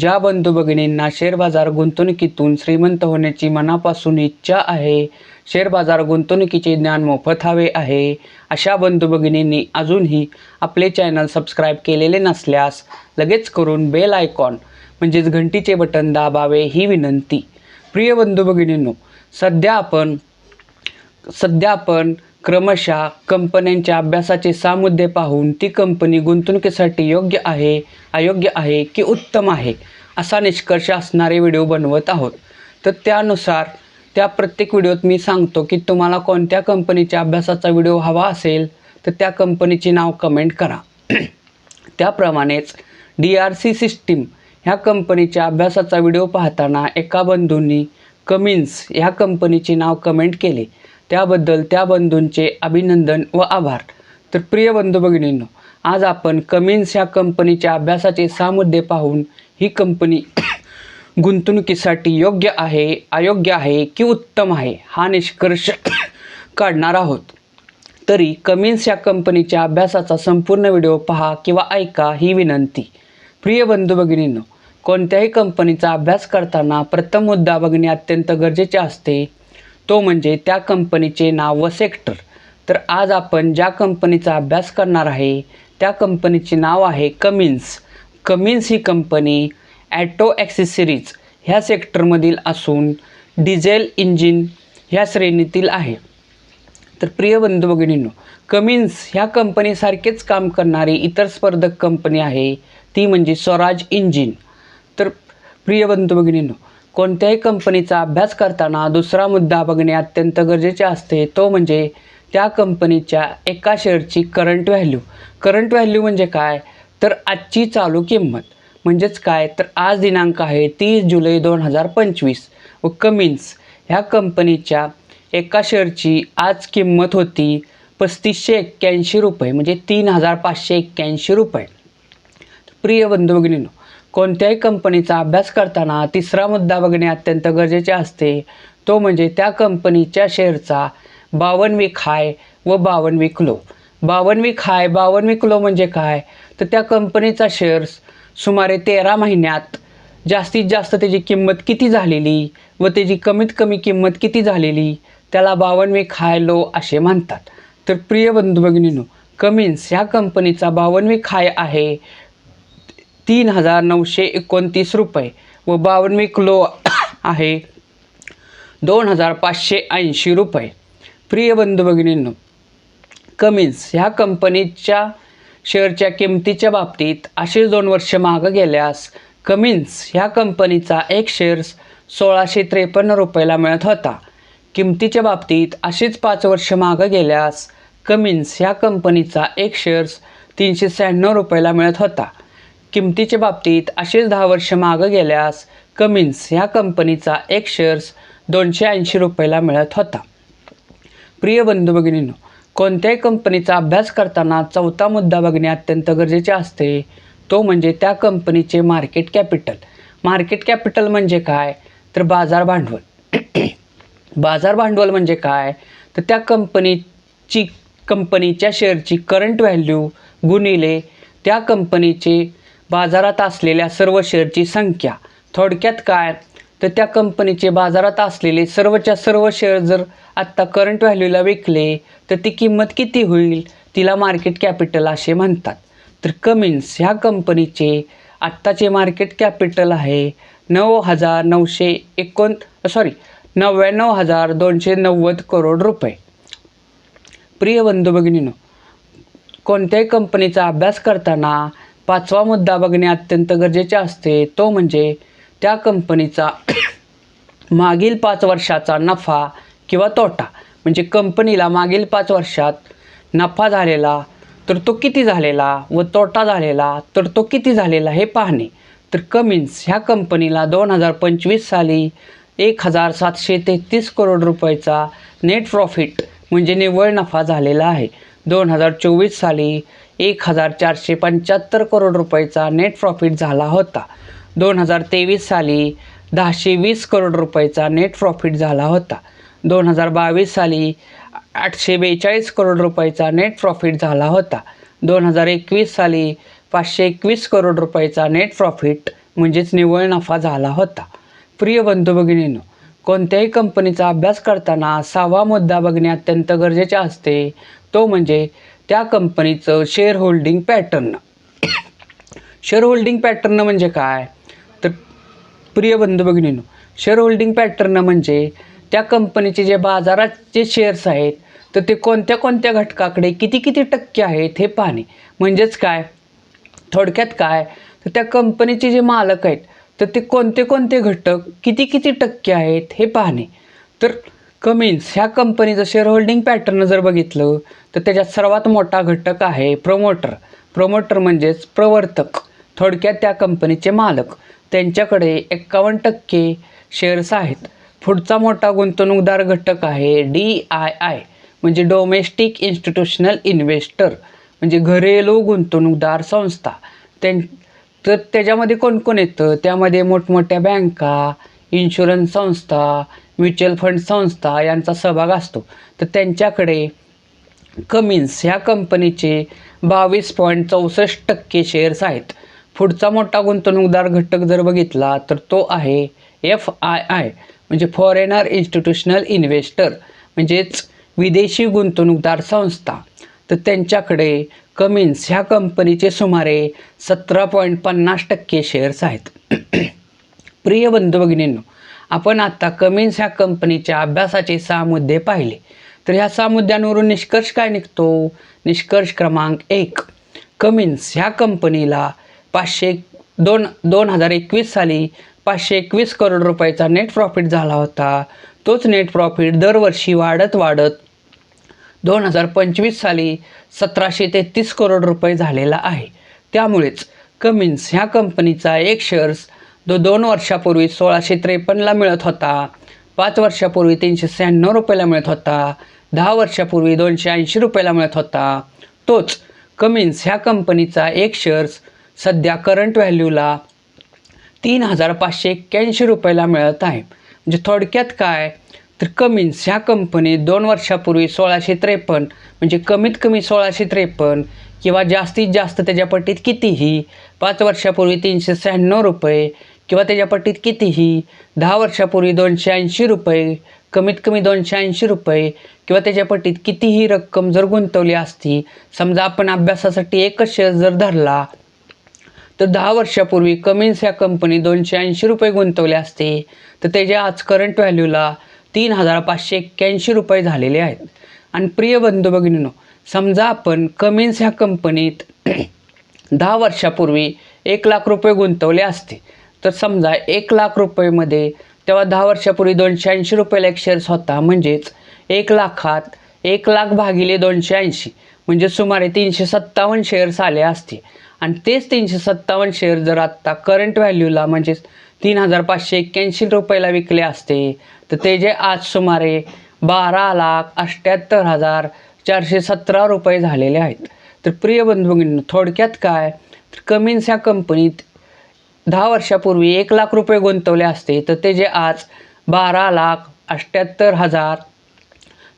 ज्या बंधू भगिनींना शेअर बाजार गुंतवणुकीतून श्रीमंत होण्याची मनापासून इच्छा आहे शेअर बाजार गुंतवणुकीचे ज्ञान मोफत हवे आहे अशा बंधू भगिनींनी अजूनही आपले चॅनल सबस्क्राईब केलेले नसल्यास लगेच करून बेल आयकॉन म्हणजेच घंटीचे बटन दाबावे ही विनंती. प्रिय बंधू भगिनींनो सध्या आपण सध्या आपण क्रमशः कंपन्यांच्या अभ्यासाचे सहा मुद्दे पाहून ती कंपनी गुंतवणुकीसाठी योग्य आहे अयोग्य आहे की उत्तम आहे असा निष्कर्ष असणारे व्हिडिओ बनवत आहोत. तर त्यानुसार त्या प्रत्येक व्हिडिओत मी सांगतो की तुम्हाला कोणत्या कंपनीच्या अभ्यासाचा व्हिडिओ हवा असेल तर त्या कंपनीचे नाव कमेंट करा. त्याप्रमाणेच डी आर सी सिस्टीम ह्या कंपनीच्या अभ्यासाचा व्हिडिओ पाहताना एका बंधूंनी कमिन्स ह्या कंपनीचे नाव कमेंट केले. त्याबद्दल त्या बंधूंचे अभिनंदन व आभार. तर प्रिय बंधू भगिनींनो आज आपण कमिन्स ह्या कंपनीच्या अभ्यासाचे सहा मुद्दे पाहून ही कंपनी गुंतवणुकीसाठी योग्य आहे अयोग्य आहे की उत्तम आहे हा निष्कर्ष काढणार आहोत. तरी कमिन्स या कंपनीच्या अभ्यासाचा संपूर्ण व्हिडिओ पहा किंवा ऐका ही विनंती. प्रिय बंधू भगिनींनो कोणत्याही कंपनीचा अभ्यास करताना प्रथम मुद्दा बघणे अत्यंत गरजेचे असते तो म्हणजे त्या कंपनीचे नाव व सेक्टर तर आज आपण ज्या कंपनीचा अभ्यास करणार आहे त्या कंपनीचे नाव आहे कमिन्स कमिन्स ही कंपनी ॲटो ॲक्सेसरीज ह्या सेक्टरमधील असून डिझेल इंजिन ह्या श्रेणीतील आहे. तर प्रिय बंधू भगिनींनो कमिन्स ह्या कंपनीसारखेच काम करणारी इतर स्पर्धक कंपनी आहे ती म्हणजे स्वराज इंजिन तर प्रिय बंधू भगिनींनो कोणत्याही कंपनीचा अभ्यास करताना दुसरा मुद्दा बघणे अत्यंत गरजेचे असते तो म्हणजे त्या कंपनीच्या एका शेअरची करंट व्हॅल्यू करंट व्हॅल्यू म्हणजे काय? तर आजची चालू किंमत. म्हणजेच काय? तर आज दिनांक आहे तीस जुलै दोन हजार पंचवीस. व कमिन्स ह्या कंपनीच्या एका शेअरची आज किंमत होती पस्तीसशे एक्क्याऐंशी रुपये म्हणजे तीन हजार पाचशे एक्क्याऐंशी रुपये. प्रिय बंधू भगिनीनो कोणत्याही कंपनीचा अभ्यास करताना तिसरा मुद्दा बघणे अत्यंत गरजेचे असते. तो म्हणजे त्या कंपनीच्या शेअरचा बावन्न वीक हाय व बावन्न वीक लो बावन्न वीक हाय बावन्न वीक लो म्हणजे काय? तर त्या कंपनीचा शेअर्स सुमारे तेरा महिन्यात जास्तीत जास्त त्याची किंमत किती झालेली व त्याची कमीत कमी किंमत किती झालेली? त्याला बावन्न वीक हाय लो असे म्हणतात. तर प्रिय बंधू भगिनीनो कमिन्स ह्या कंपनीचा बावन्न वीक हाय आहे. तीन हजार नऊशे एकोणतीस रुपये व बावन्न क्लो आहे दोन हजार पाचशे ऐंशी रुपये. प्रिय बंधू भगिनींनो कमिन्स ह्या कंपनीच्या शेअरच्या किमतीच्या बाबतीत असेच दोन वर्ष मागं गेल्यास कमिन्स ह्या कंपनीचा एक शेअर्स सोळाशे त्रेपन्न रुपयाला मिळत होता. किमतीच्या बाबतीत अशीच पाच वर्ष मागं गेल्यास कमिन्स ह्या कंपनीचा एक शेअर्स तीनशे शहाण्णव रुपयाला मिळत होता. किमतीच्या बाबतीत असेच दहा वर्ष मागं गेल्यास कमिन्स ह्या कंपनीचा एक शेअर्स दोनशे ऐंशी रुपयाला मिळत होता. प्रिय बंधू भगिनीनो कोणत्याही कंपनीचा अभ्यास करताना चौथा मुद्दा बघणे अत्यंत गरजेचे असते. तो म्हणजे त्या कंपनीचे मार्केट कॅपिटल मार्केट कॅपिटल म्हणजे काय? तर बाजार भांडवल. बाजार भांडवल म्हणजे काय? तर त्या कंपनीची कंपनीच्या शेअरची करंट व्हॅल्यू गुणिले त्या कंपनीचे बाजारात असलेल्या सर्व शेअरची संख्या. थोडक्यात काय? तर त्या कंपनीचे बाजारात असलेले सर्वच्या सर्व शेअर जर आत्ता करंट व्हॅल्यूला विकले तर ती किंमत किती होईल? तिला मार्केट कॅपिटल असे म्हणतात. तर कमिन्स ह्या कंपनीचे आत्ताचे मार्केट कॅपिटल आहे नऊ हजार नऊशे एकोण सॉरी नव्याण्णव हजार दोनशे नव्वद करोड रुपये. प्रिय बंधू भगिनीनो कोणत्याही कंपनीचा अभ्यास करताना पाचवा मुद्दा बघणे अत्यंत गरजेचे असते. तो म्हणजे त्या कंपनीचा मागील पाच वर्षाचा नफा किंवा तोटा. म्हणजे कंपनीला मागील पाच वर्षात नफा झालेला तर तो किती झालेला व तोटा झालेला तर तो किती झालेला हे पाहणे. तर कमिन्स ह्या कंपनीला दोन हजार पंचवीस साली एक हजार सातशे तेहतीस करोड रुपयाचा नेट प्रॉफिट म्हणजे निव्वळ नफा झालेला आहे. दोन हजार चोवीस साली एक हजार चारशे पंच्याहत्तर करोड रुपयाचा नेट प्रॉफिट झाला होता. दोन हजार तेवीस साली दहाशे वीस करोड रुपयाचा नेट प्रॉफिट झाला होता. दोन हजार बावीस साली आठशे बेचाळीस करोड रुपयाचा नेट प्रॉफिट झाला होता. दोन हजार एकवीस साली पाचशे एकवीस करोड रुपयाचा नेट प्रॉफिट म्हणजेच निव्वळ नफा झाला होता. प्रिय बंधू भगिनींनो कोणत्याही कंपनीचा अभ्यास करताना सहावा मुद्दा बघणे अत्यंत गरजेचे असते. तो म्हणजे त्या कंपनीचं share holding pattern share holding pattern म्हणजे काय? तर प्रिय बंधू भगिनींनो शेअर होल्डिंग पॅटर्न म्हणजे त्या कंपनीचे जे बाजाराचे शेअर्स आहेत तर ते कोणत्या कोणत्या घटकाकडे किती किती टक्के आहेत हे पाहणे. म्हणजेच काय? थोडक्यात काय? तर त्या कंपनीचे जे मालक आहेत तर ते कोणते कोणते घटक किती किती टक्के आहेत हे पाहणे. तर कमिन्स ह्या कंपनीचं शेअर होल्डिंग पॅटर्न जर बघितलं तर त्याच्यात सर्वात मोठा घटक आहे प्रमोटर प्रमोटर म्हणजेच प्रवर्तक. थोडक्यात त्या कंपनीचे मालक. त्यांच्याकडे एक्कावन्न टक्के शेअर्स आहेत. पुढचा मोठा गुंतवणूकदार घटक आहे डी आय आय म्हणजे डोमेस्टिक इन्स्टिट्यूशनल इन्व्हेस्टर म्हणजे घरेलू गुंतवणूकदार संस्था. त्यां तर त्याच्यामध्ये कोण कोण येतं? त्यामध्ये मोठमोठ्या बँका इन्शुरन्स संस्था म्युच्युअल फंड संस्था यांचा सहभाग असतो. तर त्यांच्याकडे कमिन्स ह्या कंपनीचे बावीस पॉईंट चौसष्ट टक्के शेअर्स आहेत. पुढचा मोठा गुंतवणूकदार घटक जर बघितला तर तो आहे एफ आय आय म्हणजे फॉरेनर इन्स्टिट्यूशनल इन्व्हेस्टर म्हणजेच विदेशी गुंतवणूकदार संस्था. तर त्यांच्याकडे कमिन्स ह्या कंपनीचे सुमारे सतरा पॉईंट पन्नास टक्के शेअर्स आहेत. प्रिय बंधू भगिनींनो आपण आत्ता कमिन्स ह्या कंपनीच्या अभ्यासाचे सहा मुद्दे पाहिले. तर ह्या सहा मुद्द्यांवरून निष्कर्ष काय निघतो? निष्कर्ष क्रमांक एक. कमिन्स ह्या कंपनीला पाचशे दोन दोन हजार एकवीस साली पाचशे एकवीस करोड रुपयाचा नेट प्रॉफिट झाला होता. तोच नेट प्रॉफिट दरवर्षी वाढत वाढत दोन हजार पंचवीस साली सतराशे तेहतीस करोड रुपये झालेला आहे. त्यामुळेच कमिन्स ह्या कंपनीचा एक शेअर्स जो दोन वर्षापूर्वी सोळाशे त्रेपन्नला मिळत होता पाच वर्षापूर्वी तीनशे शहाण्णव रुपयाला मिळत होता दहा वर्षापूर्वी दोनशे ऐंशी रुपयाला मिळत होता. तोच कमिन्स ह्या कंपनीचा एक शेअर्स सध्या करंट व्हॅल्यूला तीन हजार पाचशे एक्क्याऐंशी रुपयाला मिळत आहे. म्हणजे थोडक्यात काय? तर कमिन्स ह्या कंपनीत दोन वर्षापूर्वी सोळाशे त्रेपन्न म्हणजे कमीत कमी सोळाशे त्रेपन्न किंवा जास्तीत जास्त त्याच्या पट्टीत कितीही पाच वर्षापूर्वी तीनशे शहाण्णव रुपये किंवा त्याच्या पट्टीत कितीही दहा वर्षापूर्वी दोनशे ऐंशी रुपये कमीत कमी दोनशे ऐंशी रुपये किंवा त्याच्या पट्टीत कितीही रक्कम जर गुंतवली असती समजा आपण अभ्यासासाठी एकच शेअर जर धरला तर दहा वर्षापूर्वी कमिन्स या कंपनी दोनशे ऐंशी रुपये गुंतवले असते. तर त्याच्या आज करंट व्हॅल्यूला तीन हजार पाचशे एक्क्याऐंशी रुपये झालेले आहेत. आणि प्रिय बंधू भगिनीनो समजा आपण कमिन्स ह्या कंपनीत दहा वर्षापूर्वी एक लाख रुपये गुंतवले असते. तर समजा एक लाख रुपयेमध्ये तेव्हा दहा वर्षापूर्वी दोनशे ऐंशी रुपयाला एक शेअर्स होता. म्हणजेच एक लाखात एक लाख भागिले दोनशे ऐंशी म्हणजे सुमारे तीनशे सत्तावन्न शेअर्स आले असते. आणि तेच तीनशे सत्तावन्न शेअर जर आत्ता करंट व्हॅल्यूला म्हणजेच तीन हजार पाचशे एक्क्याऐंशी रुपयाला विकले असते तर ते जे आज सुमारे बारा लाख अठ्ठ्याहत्तर हजार चारशे सतरा रुपये झालेले आहेत. तर प्रिय बंधू थोडक्यात काय? तर कमिन्स ह्या कंपनीत दहा वर्षापूर्वी एक लाख रुपये गुंतवले असते तर ते जे आज बारा लाख अठ्ठ्याहत्तर हजार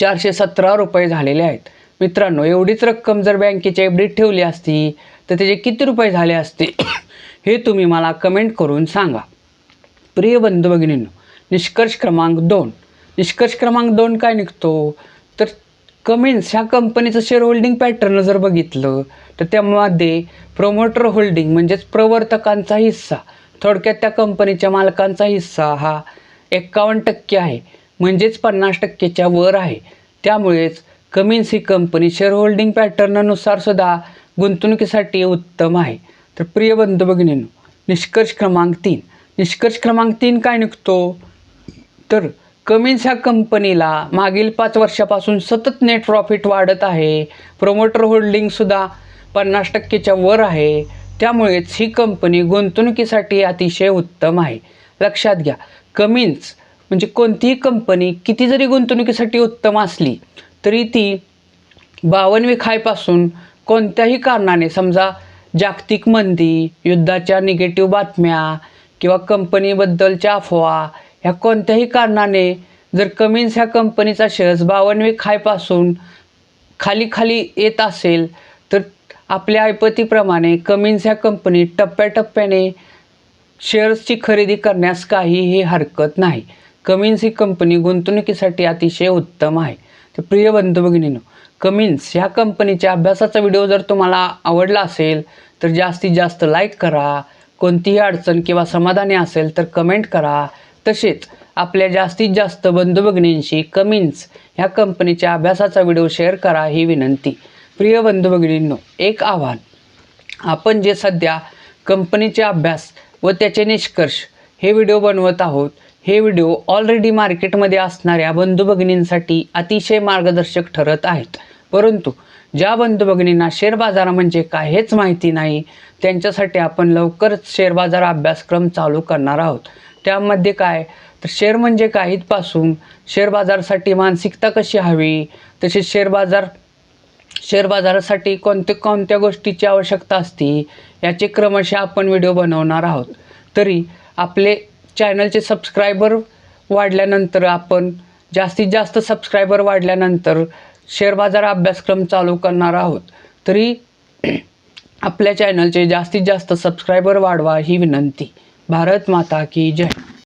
चारशे सतरा रुपये झालेले आहेत. मित्रांनो एवढीच रक्कम जर बँकेच्या एफ ठेवली असती तर त्याचे किती रुपये झाले असते? हे तुम्ही मला कमेंट करून सांगा. प्रिय बंधू भगिनींनो निष्कर्ष क्रमांक दोन. निष्कर्ष क्रमांक दोन काय निघतो? कमिन्स ह्या कंपनीचं शेअर होल्डिंग पॅटर्न जर बघितलं तर त्यामध्ये प्रमोटर होल्डिंग म्हणजेच प्रवर्तकांचा हिस्सा थोडक्यात त्या कंपनीच्या मालकांचा हिस्सा हा एक्कावन्न टक्के आहे. म्हणजेच पन्नास टक्केच्या वर आहे. त्यामुळेच कमिन्स ही कंपनी शेअर होल्डिंग पॅटर्ननुसार सुद्धा गुंतवणुकीसाठी उत्तम आहे. तर प्रिय बंधू भगिनींनो निष्कर्ष क्रमांक तीन. निष्कर्ष क्रमांक तीन काय निघतो? तर कमिन्स ह्या कंपनीला मागील पाच वर्षापासून सतत नेट प्रॉफिट वाढत आहे. प्रोमोटर होल्डिंगसुद्धा पन्नास टक्केच्या वर आहे. त्यामुळेच ही कंपनी गुंतवणुकीसाठी अतिशय उत्तम आहे. लक्षात घ्या कमिन्स म्हणजे कोणतीही कंपनी किती जरी गुंतवणुकीसाठी उत्तम असली तरी ती बावनवी खायपासून कोणत्याही कारणाने समजा जागतिक मंदी युद्धाच्या निगेटिव्ह बातम्या किंवा कंपनीबद्दलच्या अफवा ह्या कोणत्याही कारणाने जर कमिन्स ह्या कंपनीचा शेअर्स बावनवे खायपासून खाली खाली येत असेल तर आपल्या ऐपतीप्रमाणे कमिन्स ह्या कंपनी टप्प्याटप्प्याने शेअर्सची खरेदी करण्यास काहीही हरकत नाही. कमिन्स ही कंपनी गुंतवणुकीसाठी अतिशय उत्तम आहे. तर प्रिय बंधू भगिनीनो कमिन्स ह्या कंपनीच्या अभ्यासाचा व्हिडिओ जर तुम्हाला आवडला असेल तर जास्तीत जास्त लाईक करा. कोणतीही अडचण किंवा समाधानी असेल तर कमेंट करा. तसेच आपल्या जास्तीत जास्त बंधू भगिनींशी कमिन्स ह्या कंपनीच्या अभ्यासाचा व्हिडिओ शेअर करा ही विनंती. प्रिय बंधू भगिनींनो एक आव्हान. आपण जे सध्या कंपनीचे अभ्यास व त्याचे निष्कर्ष हे व्हिडिओ बनवत आहोत हे व्हिडिओ ऑलरेडी मार्केटमध्ये असणाऱ्या बंधू भगिनींसाठी अतिशय मार्गदर्शक ठरत आहेत. परंतु ज्या बंधू भगिनींना शेअर बाजार म्हणजे काय हेच माहिती नाही त्यांच्यासाठी आपण लवकरच शेअर बाजार अभ्यासक्रम चालू करणार आहोत. त्यामध्ये काय? तर शेअर म्हणजे काय? इथपासून शेअर बाजारासाठी मानसिकता कशी हवी? तसेच शेअर बाजार शेअर बाजारासाठी कोणत्या कोणत्या गोष्टीची आवश्यकता असते? याचे क्रमशः आपण व्हिडिओ बनवणार आहोत. तरी आपले चॅनलचे सबस्क्रायबर वाढल्यानंतर आपण जास्तीत जास्त सबस्क्रायबर वाढल्यानंतर शेअर बाजार अभ्यासक्रम चालू करणार आहोत. तरी आपल्या चॅनलचे जास्तीत जास्त सबस्क्रायबर वाढवा ही विनंती. भारत माता की जय